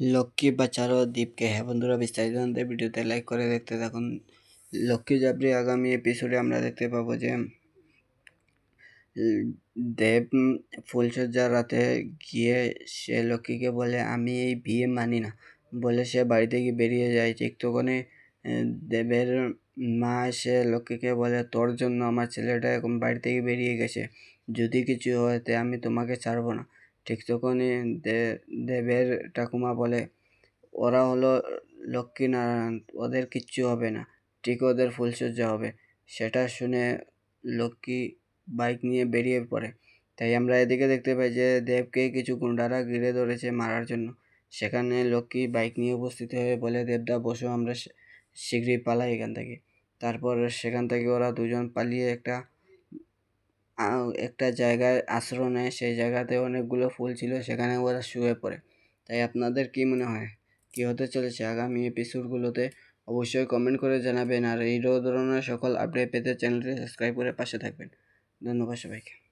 লক্ষ্মী বাঁচারো দ্বীপকে হ্যাঁ বন্ধুরা, বিস্তারিত জানতে ভিডিওতে লাইক করে দেখতে থাকুন। লক্ষ্মী জাবরি আগামী এপিসোডে আমরা দেখতে পাবো যে দেব ফুলসজ্জার রাতে গিয়ে সে লক্ষ্মীকে বলে, আমি এই বিয়ে মানি না। বলে সে বাড়ি থেকে বেরিয়ে যায়। ঠিক তখনই দেবের মা এসে লক্ষ্মীকে বলে, তোর জন্য আমার ছেলেটা এখন বাড়ি থেকে বেরিয়ে গেছে। যদি কিছু হয় তে আমি তোমাকে ছাড়বো না। ঠিক তখনই দেবের ঠাকুমা বলে, ওরা হলো লক্ষ্মীনারায়ণ ওদের কিচ্ছু হবে না, ঠিক ওদের ফুলসজ্জা হবে। সেটা শুনে লক্ষ্মী বাইক নিয়ে বেরিয়ে পড়ে। তাই আমরা এদিকে দেখতে পাই যে দেবকে কিছু গুন্ডারা ঘিরে ধরেছে মারার জন্য। সেখানে লক্ষ্মী বাইক নিয়ে উপস্থিত হয়ে বলে, দেবদা, বসো, আমরা শীঘ্রই পালাই এখান থেকে। তারপর সেখান থেকে ওরা দুজন পালিয়ে একটা একটা জায়গায় আশ্রয় নেয় সেই জায়গাতে অনেকগুলো ফুল ছিল, সেখানে ওরা শুয়ে পড়ে। তাই আপনাদের কি মনে হয়? কি হতে চলেছে আগামী এপিসোডগুলোতে অবশ্যই কমেন্ট করে জানাবেন। আর এই ধরনের সকল আপডেট পেতে চ্যানেলটি সাবস্ক্রাইব করে পাশে থাকবেন। ধন্যবাদ সবাইকে।